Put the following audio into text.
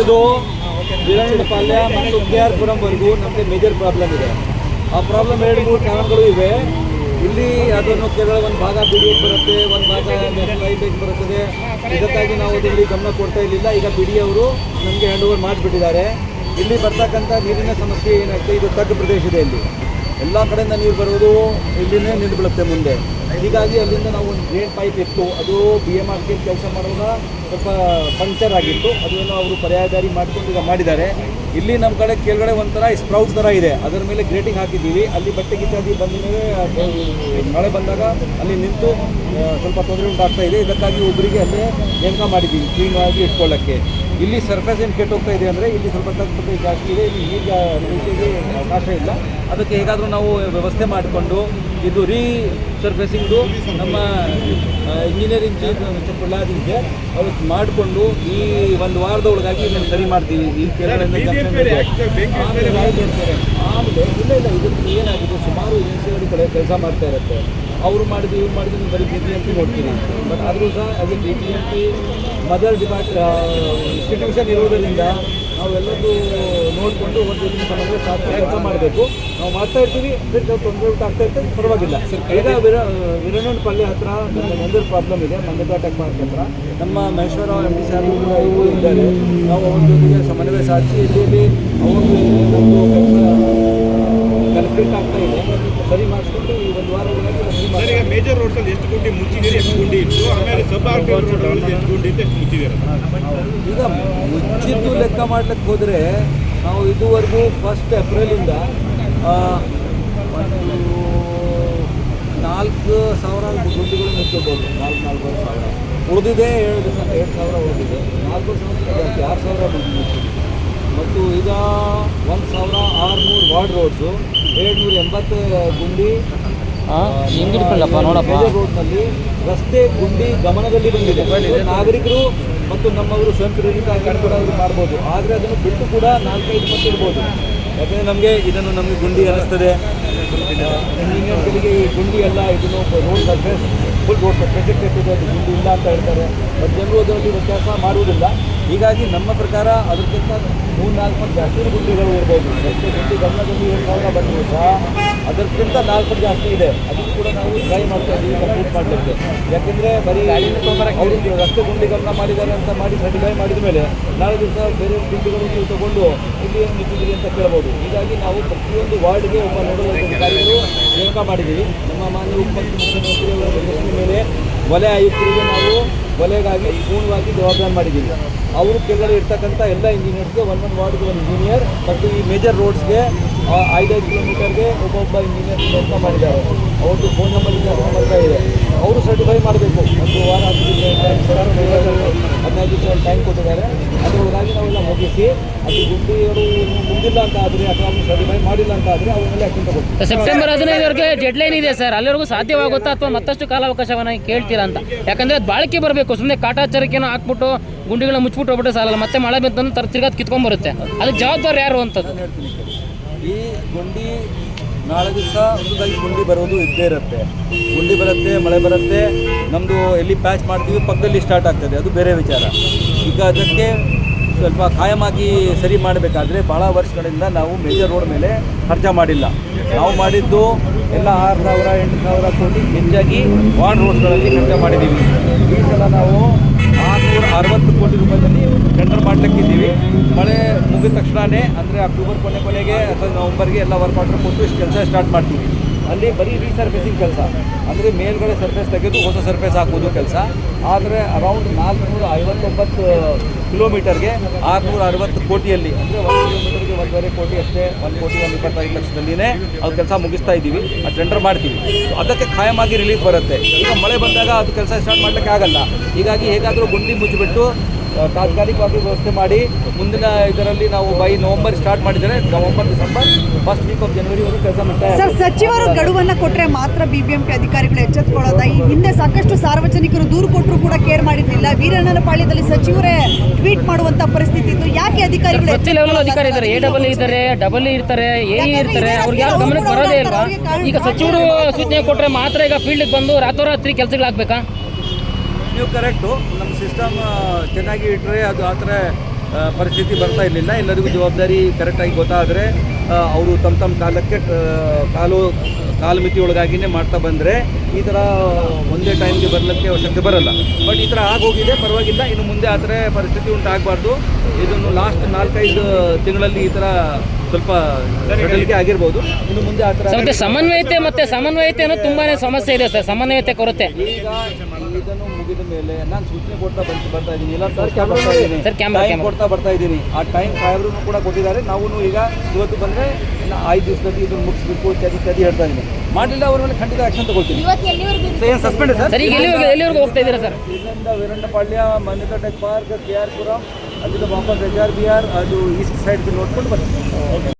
ಹಿಡಿದು ವೀರಣ್ಣಪಾಳ್ಯ ಮತ್ತು ಪುರಂವರೆಗೂ ನಮಗೆ ಮೇಜರ್ ಪ್ರಾಬ್ಲಮ್ ಇದೆ. ಆ ಪ್ರಾಬ್ಲಮ್ ಎರಡು ಮೂರು ಕಾರಣಗಳು ಇವೆ. ಇಲ್ಲಿ ಅದನ್ನು ಕೇವಲ ಒಂದು ಭಾಗ ಬಿ ಬರುತ್ತೆ, ಒಂದು ಭಾಗ ನ್ಯಾಷನಲ್ ಹೈವೇಗೆ ಬರುತ್ತದೆ. ಇದಕ್ಕಾಗಿ ನಾವು ಇಲ್ಲಿ ಗಮನ ಕೊಡ್ತಾ ಇರಲಿಲ್ಲ ಈಗ ಬಿ ಡಿ ಅವರು ನಮಗೆ ಹ್ಯಾಂಡ್ ಓವರ್ ಮಾಡಿಬಿಟ್ಟಿದ್ದಾರೆ. ಇಲ್ಲಿ ಬರ್ತಕ್ಕಂಥ ನೀರಿನ ಸಮಸ್ಯೆ ಏನಾಗ್ತದೆ ಇದು ತಗ್ಗು ಪ್ರದೇಶ ಇದೆ ಇಲ್ಲಿ. ಎಲ್ಲ ಕಡೆಯಿಂದ ನೀರು ಬರೋದು ಇಲ್ಲಿನೇ ನಿಂತುಬಿಡುತ್ತೆ ಮುಂದೆ. ಹೀಗಾಗಿ ಅಲ್ಲಿಂದ ನಾವು ಒಂದು ಗ್ರೇಟ್ ಪೈಪ್ ಇತ್ತು ಅದು ಬಿ ಎಂ ಆರ್ ಸಿ ಕೆಲಸ ಮಾಡುವಾಗ ಸ್ವಲ್ಪ ಪಂಕ್ಚರ್ ಆಗಿತ್ತು. ಅದನ್ನು ಅವರು ಪರ್ಯಾಯದಾರಿ ಮಾಡ್ಕೊಂಡು ಈಗ ಮಾಡಿದ್ದಾರೆ. ಇಲ್ಲಿ ನಮ್ಮ ಕಡೆ ಕೆಳಗಡೆ ಒಂಥರ ಸ್ಪ್ರೌಟ್ ಥರ ಇದೆ. ಅದರ ಮೇಲೆ ಗ್ರೇಟಿಂಗ್ ಹಾಕಿದ್ದೀವಿ. ಅಲ್ಲಿ ಬಟ್ಟೆ ಗಿಟ್ಟಾಗಿ ಬಂದ ಮೇಲೆ ಮಳೆ ಬಂದಾಗ ಅಲ್ಲಿ ನಿಂತು ಸ್ವಲ್ಪ ತೊಂದರೆ ಉಂಟಾಗ್ತಾ ಇದೆ. ಇದಕ್ಕಾಗಿ ಒಬ್ಬರಿಗೆ ಅಲ್ಲೇ ನೇಮಕ ಮಾಡಿದ್ದೀವಿ, ಕ್ಲೀನ್ ಆಗಿ ಇಟ್ಕೊಳ್ಳೋಕ್ಕೆ. ಇಲ್ಲಿ ಸರ್ಫೇಸ್ ಏನು ಕೆಟ್ಟೋಗ್ತಾ ಇದೆ ಅಂದರೆ, ಇಲ್ಲಿ ಸ್ವಲ್ಪ ತಗ್ಗು ಜಾಸ್ತಿ ಇದೆ. ಇಲ್ಲಿ ಈಗ ಅವಕಾಶ ಇಲ್ಲ. ಅದಕ್ಕೆ ಹೇಗಾದರೂ ನಾವು ವ್ಯವಸ್ಥೆ ಮಾಡಿಕೊಂಡು ಇದು ರೀ ಸರ್ಫೇಸಿಂಗು ನಮ್ಮ ಇಂಜಿನಿಯರಿಂಗ್ ಚೀಫ್ ಇದೆ ಅವ್ರು ಮಾಡಿಕೊಂಡು ಈ ಒಂದು ವಾರದ ಒಳಗಾಗಿ ಇದನ್ನು ಸರಿ ಮಾಡ್ತೀವಿ. ಈ ಆಮೇಲೆ ಇಲ್ಲ ಇಲ್ಲ ಇದಕ್ಕೆ ಏನಾಗಿದೆ? ಸುಮಾರು ಏಜೆನ್ಸಿಗಳು ಕಡೆ ಕೆಲಸ ಮಾಡ್ತಾ ಇರುತ್ತೆ. ಅವರು ಮಾಡಿದ್ದು ಇವ್ರು ಮಾಡಿದ್ದು ನೀವು ಬರೀ ಬಿ ಪಿ ಎಂ ಪಿ ನೋಡ್ತೀರಿ ಬಟ್ ಆದರೂ ಸಹ ಅದು B P M P mother depart institution ಇರೋದರಿಂದ ನಾವೆಲ್ಲದೂ ನೋಡಿಕೊಂಡು ಒಂದು ಸಮಗ್ರ ಸಾಧ್ಯ ಕೆಲಸ ಮಾಡಬೇಕು. ನಾವು ಮಾಡ್ತಾ ಇರ್ತೀವಿ ಅಂದರೆ ನಾವು ತೊಂದರೆ ಆಗ್ತಾ ಇರ್ತದೆ ಪರವಾಗಿಲ್ಲ. ಈಗ ವಿರ ವಿರನೂರು ಪಲ್ಯ ಹತ್ರ ಒಂದು ಪ್ರಾಬ್ಲಮ್ ಇದೆ ಮಂದಘಾಟಕ್ ಪಾರ್ಕ್ ಹತ್ರ. ನಮ್ಮ ಮಹೇಶ್ವರ ಎಂ ಪಿ ಸಾರ್ ಕೂಡ ಇವರು ಇದ್ದಾರೆ. ನಾವು ಅವ್ರ ಜೊತೆಗೆ ಸಮನ್ವಯ ಸಾಧಿಸಿ ಇಲ್ಲಿ ಅವರು ನಮ್ಮದು ಕನ್ಫ್ಲಿಕ್ಟ್ ಆಗ್ತಾ ಇದೆ. ಸರಿ ಮಾಡಿಸ್ಕೊಂಡು ಈ ಒಂದು ವಾರ ಒಳಗಾಗಿ ನಾವು ಸರಿ. ಈಗ ಮೇಜರ್ ರೋಡ್ಸ್ ಅಲ್ಲಿ ಎಷ್ಟು ಗುಂಡಿ ಮುಚ್ಚಿದ್ದೀರಿ, ಎಷ್ಟು ಗುಂಡಿ ಇತ್ತು? ಆಮೇಲೆ ಸಬ್ ಆರ್ಟಿಫ್ ರೋಡ್ ಅಲ್ಲಿ ಎಷ್ಟು ಗುಂಡಿ ಇತ್ತು, ಎಷ್ಟು ಈಗ ಮುಚ್ಚಿದ್ದು ಲೆಕ್ಕ ಮಾಡ್ಲಿಕ್ಕೆ ಹೋದ್ರೆ ನಾವು ಇದುವರೆಗೂ ಫಸ್ಟ್ ಏಪ್ರಿಲ್ ಇಂದ ಒಂದು ನಾಲ್ಕು ಸಾವಿರ ಗುಂಡಿಗಳು ಮುಚ್ಚಬಹುದು ನಾಲ್ಕು, ನಾಲ್ಕೂವರೆ ಸಾವಿರ. ಉಳಿದಿದೆ ಏಳು ದಿವಸ, ಎರಡು ಸಾವಿರ ಉಳಿದಿದೆ. ನಾಲ್ಕು ಸಾವಿರ ಆರು ಸಾವಿರ ಮುಚ್ಚಿದೆ ಮತ್ತು ಈಗ ಒಂದು ಸಾವಿರ ಆರುನೂರು ವಾರ್ಡ್ ರೋಡ್ಸು ಏಳ್ನೂರ ಎಂಬತ್ತು ಗುಂಡಿ ಹಿಂಗಿಡ್ಕೊಳ್ಳಪ್ಪ ನೋಡಪ್ಪ. ರೋಡ್ನಲ್ಲಿ ರಸ್ತೆ ಗುಂಡಿ ಗಮನದಲ್ಲಿ ಬಂದಿದೆ. ನಾಗರಿಕರು ಮತ್ತು ನಮ್ಮವರು ಸ್ವಯಂ ಪ್ರೇರಿತರಾಗಿ ಕೂಡ ಮಾಡ್ಬೋದು. ಆದರೆ ಅದನ್ನು ಬಿಟ್ಟು ಕೂಡ ನಾಲ್ಕೈದು ಮತ್ತೆ ಇಡ್ಬೋದು ಯಾಕಂದರೆ ನಮಗೆ ಇದನ್ನು ನಮಗೆ ಗುಂಡಿ ಅನ್ನಿಸ್ತದೆ. ಇಂಜಿನಿಯರ್ಗಳಿಗೆ ಈ ಗುಂಡಿ ಎಲ್ಲ ಇದನ್ನು road surface full road surface ಕೆಟ್ಟಿದೆ ಅದು ಗುಂಡಿ ಇಲ್ಲ ಅಂತ ಹೇಳ್ತಾರೆ. ಮತ್ತು ಜನರು ಅದರಲ್ಲಿ ವ್ಯತ್ಯಾಸ ಮಾಡುವುದಿಲ್ಲ. ಹೀಗಾಗಿ ನಮ್ಮ ಪ್ರಕಾರ ಅದಕ್ಕಿಂತ ಮೂರು ನಾಲ್ಕು ಮಂದಿ ಜಾಸ್ತಿ ಗುಂಡಿಗಳು ಇರ್ಬೋದು. ರಸ್ತೆ ಗುಂಡಿ ಗಮನದಲ್ಲಿ ಏನು ಸಾವಿರ ಬಂದರೂ ಸಹ ಅದಕ್ಕಿಂತ ನಾಲ್ಕು ಜಾಸ್ತಿ ಇದೆ. ಅದನ್ನು ಕೂಡ ನಾವು ಟ್ರೈ ಮಾಡ್ತಾ ಇದ್ದೀವಿ ಕಂಪ್ಲೀಟ್ ಮಾಡಲಿಕ್ಕೆ. ಯಾಕೆಂದರೆ ಬರೀ ಅವರು ರಸ್ತೆ ಗುಂಡಿ ಗಮನ ಮಾಡಿದ್ದಾರೆ ಅಂತ ಮಾಡಿ ಸರ್ಟಿಫೈ ಮಾಡಿದ ಮೇಲೆ ನಾಳೆ ದಿವಸ ಬೇರೆ ಗುಂಡಿಗಳು ನೀವು ತಗೊಂಡು ಇಲ್ಲಿ ಏನು ನಿಂತಿದ್ದೀರಿ ಅಂತ ಕೇಳ್ಬೋದು. ಹೀಗಾಗಿ ನಾವು ಪ್ರತಿಯೊಂದು ವಾರ್ಡ್ಗೆ ಒಬ್ಬ ನೋಡಲ್ ಅಧಿಕಾರಿಗಳು ನೇಮಕ ಮಾಡಿದ್ದೀವಿ. ನಮ್ಮ ಮಾನ್ಯ ಉಪಮುಖ್ಯಮಂತ್ರಿ ಮೇಲೆ ವಲಯ ಆಯುಕ್ತರಿಗೆ ನಾವು ವಲಯಗಾಗಿ ಪೂರ್ಣವಾಗಿ ಜವಾಬ್ದಾರಿ ಮಾಡಿದ್ದೀವಿ. ಅವರು ಕೆಳಗಡೆ ಇರ್ತಕ್ಕಂಥ ಎಲ್ಲ ಇಂಜಿನಿಯರ್ಸ್ಗೆ ಒನ್ ಒನ್ ವಾರ್ಡ್ಗೆ ಒಂದು ಇಂಜಿನಿಯರ್ ಮತ್ತು ಈ ಮೇಜರ್ ರೋಡ್ಸ್ಗೆ ಐದೈದು ಕಿಲೋಮೀಟರ್ಗೆ ಒಬ್ಬೊಬ್ಬ ಇಂಜಿನಿಯರ್ ಪ್ರಯತ್ನ ಮಾಡಿದ್ದಾರೆ. ಅವ್ರದ್ದು ಫೋನ್ ನಂಬರ್ ಇದೆ ಮಾತ್ರ ಇದೆ. ಅವರು ಸರ್ಟಿಫೈ ಮಾಡಬೇಕು. ಒಂದು ವಾರ ಹದಿನೈದು ದಿವಸ ಟೈಮ್ ಕೊಟ್ಟಿದ್ದಾರೆ. ಅದರೊಳಗಾಗಿ ನಾವೆಲ್ಲ ಮುಗಿಸಿ ಅದು ಗುಂಡಿಯವರು ಮುಂದಿಲ್ಲ ಅಂತ ಆದರೆ ಅಥವಾ ಅವ್ರು ಸರ್ಟಿಫೈ ಮಾಡಿಲ್ಲ ಅಂತ ಆದರೆ ಅವನ್ನೆಲ್ಲ ಆ್ಯಕ್ಷನ್ ತಗೊಳ್ತೀವಿ. ಸೆಪ್ಟೆಂಬರ್ ಹದಿನೈದವರೆಗೆ ಡೆಡ್ಲೈನ್ ಇದೆ ಸರ್. ಅಲ್ಲಿವರೆಗೂ ಸಾಧ್ಯವಾಗುತ್ತಾ ಅಥವಾ ಮತ್ತಷ್ಟು ಕಾಲಾವಕಾಶವನ್ನು ಕೇಳ್ತೀರಾ ಅಂತ? ಯಾಕಂದರೆ ಅದು ಬಾಳಿಕೆ ಬರಬೇಕು. ಸುಮ್ಮನೆ ಕಾಟಾಚಾರಕ್ಕೇನೋ ಹಾಕ್ಬಿಟ್ಟು ಗುಂಡಿಗಳನ್ನ ಮುಚ್ಚಿಬಿಟ್ಟು ಹೋಗ್ಬಿಟ್ಟು ಸಾಲಲ್ಲ. ಮತ್ತೆ ಮಳೆ ಬಂತಂದು ತರ ತಿರ್ಗಾದ್ ಕಿತ್ಕೊಂಡ್ಬರುತ್ತೆ ಅದಕ್ಕೆ ಜವಾಬ್ದಾರಿ ಯಾರು ಅಂತದ್ದು. ಈ ಗುಂಡಿ ನಾಳೆ ದಿವಸ ಹೊಸದಾಗಿ ಗುಂಡಿ ಬರೋದು ಇದ್ದೇ ಇರುತ್ತೆ. ಗುಂಡಿ ಬರುತ್ತೆ, ಮಳೆ ಬರುತ್ತೆ. ನಮ್ಮದು ಎಲ್ಲಿ ಪ್ಯಾಚ್ ಮಾಡ್ತೀವಿ, ಪಕ್ಕದಲ್ಲಿ ಸ್ಟಾರ್ಟ್ ಆಗ್ತದೆ. ಅದು ಬೇರೆ ವಿಚಾರ. ಈಗ ಅದಕ್ಕೆ ಸ್ವಲ್ಪ ಕಾಯಮಾಗಿ ಸರಿ ಮಾಡಬೇಕಾದ್ರೆ ಭಾಳ ವರ್ಷಗಳಿಂದ ನಾವು ಮೇಜರ್ ರೋಡ್ ಮೇಲೆ ಖರ್ಚು ಮಾಡಿಲ್ಲ. ನಾವು ಮಾಡಿದ್ದು ಎಲ್ಲ ಆರು ಸಾವಿರ, ಎಂಟು ಸಾವಿರ ಕೋಟಿ ಹೆಚ್ಚಾಗಿ ವಾರ್ಡ್ ರೋಡ್ಗಳಲ್ಲಿ ಖರ್ಚು ಮಾಡಿದ್ದೀವಿ. ಈ ಸಲ ನಾವು ಆರುನೂರ ಅರವತ್ತು ಕೋಟಿ ರೂಪಾಯಿದಲ್ಲಿ ಮಾಡ್ಲಿಕ್ಕಿದ್ದೀವಿ ಮಳೆ ಮುಗಿದ ತಕ್ಷಣವೇ ಅಂದರೆ ಅಕ್ಟೋಬರ್ ಕೊನೆ ಕೊನೆಗೆ ಅಥವಾ ನವಂಬರ್ಗೆ ಎಲ್ಲ ವರ್ಕ್ ಆರ್ಡರ್ ಕೊಟ್ಟು ಇಷ್ಟು ಕೆಲಸ ಸ್ಟಾರ್ಟ್ ಮಾಡ್ತೀವಿ. ಅಲ್ಲಿ ಬರೀ ರೀಸರ್ಫೇಸಿಂಗ್ ಕೆಲಸ. ಅಂದರೆ ಮೇಲ್ಗಡೆ ಸರ್ಫೇಸ್ ತೆಗೆದು ಹೊಸ ಸರ್ಫೇಸ್ ಹಾಕೋದು ಕೆಲಸ. ಆದರೆ ಅರೌಂಡ್ ನಾಲ್ಕುನೂರ ಐವತ್ತೊಂಬತ್ತು ಕಿಲೋಮೀಟರ್ಗೆ ಆರುನೂರ ಅರವತ್ತು ಕೋಟಿಯಲ್ಲಿ, ಅಂದರೆ ಒಂದು ಕಿಲೋಮೀಟರ್ಗೆ ಒಂದೂವರೆ ಕೋಟಿ ಅಷ್ಟೇ, ಒಂದು ಕೋಟಿ ಒಂದು ಇಪ್ಪತ್ತೈದು ಲಕ್ಷದಲ್ಲಿನೇ ಅದು ಕೆಲಸ ಮುಗಿಸ್ತಾ ಇದ್ದೀವಿ. ಆ ಟೆಂಡರ್ ಮಾಡ್ತೀವಿ. ಅದಕ್ಕೆ ಖಾಯಮಾಗಿ ರಿಲೀಫ್ ಬರುತ್ತೆ. ಈಗ ಮಳೆ ಬಂದಾಗ ಅದು ಕೆಲಸ ಸ್ಟಾರ್ಟ್ ಮಾಡಲಿಕ್ಕೆ ಆಗಲ್ಲ. ಹೀಗಾಗಿ ಹೇಗಾದರೂ ಗುಂಡಿ ಮುಚ್ಚಿಬಿಟ್ಟು ತಾತ್ಕಾಲಿಕವಾಗಿ ವ್ಯವಸ್ಥೆ ಮಾಡಿ ಮುಂದಿನ ಇದರಲ್ಲಿ ನಾವು ಬೈ ನವಂಬರ್ ಸ್ಟಾರ್ಟ್ ಮಾಡಿದರೆ November December first week of ಜನವರಿವರೆಗೂ ಕೆಲಸ ಮಾಡ್ತಾರೆ ಸರ್ ಸಚಿವರು ಗಡುವನ್ನ ಕೊಟ್ಟರೆ ಮಾತ್ರ ಬಿಬಿಎಂಪಿ ಅಧಿಕಾರಿಗಳು ಎಚ್ಚೆತ್ಕೊಳ್ಳೋದ. ಈ ಹಿಂದೆ ಸಾಕಷ್ಟು ಸಾರ್ವಜನಿಕರು ದೂರು ಕೊಟ್ಟರು ಕೂಡ ಕೇರ್ ಮಾಡಿರಲಿಲ್ಲ. ವೀರಣ್ಣನ ಪಾಳ್ಯದಲ್ಲಿ ಸಚಿವರೇ ಟ್ವೀಟ್ ಮಾಡುವಂತ ಪರಿಸ್ಥಿತಿ ಇತ್ತು. ಯಾಕೆ ಅಧಿಕಾರಿಗಳು ಅಧಿಕಾರಿ ಇದ್ದಾರೆ. ಎ ಡಬಲ್ ಇದ್ದಾರೆ ಡಬಲ್ ಇರ್ತಾರೆ ಎ ಇರ್ತಾರೆ. ಅವ್ರಿಗೆ ಯಾರು ಗಮನಕ್ಕೆ ಬರೋದೇ ಇಲ್ವಾ ಈಗ ಸಚಿವರು ಸೂಚನೆ ಕೊಟ್ಟರೆ ಮಾತ್ರ ಈಗ ಫೀಲ್ಡ್ಗೆ ಬಂದು ರಾತ್ರೋರಾತ್ರಿ ಕೆಲಸಗಳಾಗಬೇಕಾ? ನೀವು ಕರೆಕ್ಟು ನಮ್ಮ ಸಿಸ್ಟಮ್ ಚೆನ್ನಾಗಿ ಇಟ್ಟರೆ ಅದು ಆ ಥರ ಪರಿಸ್ಥಿತಿ ಬರ್ತಾ ಇರಲಿಲ್ಲ. ಎಲ್ಲರಿಗೂ ಜವಾಬ್ದಾರಿ ಕರೆಕ್ಟಾಗಿ ಗೊತ್ತಾದರೆ ಅವರು ತಮ್ಮ ತಮ್ಮ ಕಾಲಕ್ಕೆ ಕಾಲು ಕಾಲಮಿತಿ ಒಳಗಾಗಿನೇ ಮಾಡ್ತಾ ಬಂದರೆ ಈ ಥರ ಒಂದೇ ಟೈಮ್ಗೆ ಬರಲಿಕ್ಕೆ ಅವಶ್ಯಕತೆ ಬರಲ್ಲ. ಬಟ್ ಈ ಥರ ಆಗೋಗಿದೆ ಪರವಾಗಿಲ್ಲ. ಇನ್ನು ಮುಂದೆ ಆ ಥರ ಪರಿಸ್ಥಿತಿ ಉಂಟಾಗಬಾರ್ದು. ಇದನ್ನು ಲಾಸ್ಟ್ ನಾಲ್ಕೈದು ತಿಂಗಳಲ್ಲಿ ಈ ಥರ ಸ್ವಲ್ಪ ಸಡಿಲಿಕೆ ಆಗಿರ್ಬೋದು. ಇನ್ನು ಮುಂದೆ ಆ ಥರ ಸಮನ್ವಯತೆ ಮತ್ತೆ ಸಮನ್ವಯತೆ ಅನ್ನೋದು ತುಂಬಾ ಸಮಸ್ಯೆ ಇದೆ ಸರ್. ಸಮನ್ವಯತೆ ಕೊರತೆ. ಈಗ ಮುಗಿದ ಮೇಲೆ ನಾನು ಸೂಚನೆ ಕೊಡ್ತಾ ಬಂದು ಬರ್ತಾ ಇದ್ದೀನಿ. ಇಲ್ಲ ಸರ್ ಬರ್ತಾ ಇದ್ದೀನಿ. ಟೈಮ್. ಕೊಡ್ತಾ ಬರ್ತಾ ಇದ್ದೀನಿ. ಆ ಟೈಮ್ ಸಾಹೇಬ್ರು ಕೂಡ ಕೊಟ್ಟಿದ್ದಾರೆ. ನಾವು ಈಗ ಇವತ್ತು ಬಂದರೆ ಐದು ದಿವಸದಲ್ಲಿ ಇದನ್ನು ಮುಗಿಸ್ಬೇಕು ಇತ್ಯಾದಿ ಇತ್ಯಾದಿ ಹೇಳ್ತಾ ಇದ್ದೀನಿ. ಮಾಡಲಿಲ್ಲ ಅವ್ರ ಮೇಲೆ ಖಂಡಿತ ಆಕ್ಷನ್ ತಗೊಳ್ತೀನಿ. ಏನು ಸಸ್ಪೆಂಡ್ ಸರ್ ಎಲ್ಲಿವರೆಗೂ ಹೋಗ್ತಾ ಇದ್ದೀರಾ ಸರ್? ಇಲ್ಲಿಂದ ವೀರಂಡಪಾಳ್ಯ ಮನೆಕಟ್ಟೆ ಪಾರ್ಕ್ ಕೆ ಆರ್ ಪುರಂ ಅಲ್ಲಿಂದ ವಾಪಸ್ ಎಚ್ ಆರ್ ಬಿ ಆರ್ ಅದು ಈಸ್ಟ್ ಸೈಡ್ ನೋಡ್ಕೊಂಡು ಬರ್ತೀನಿ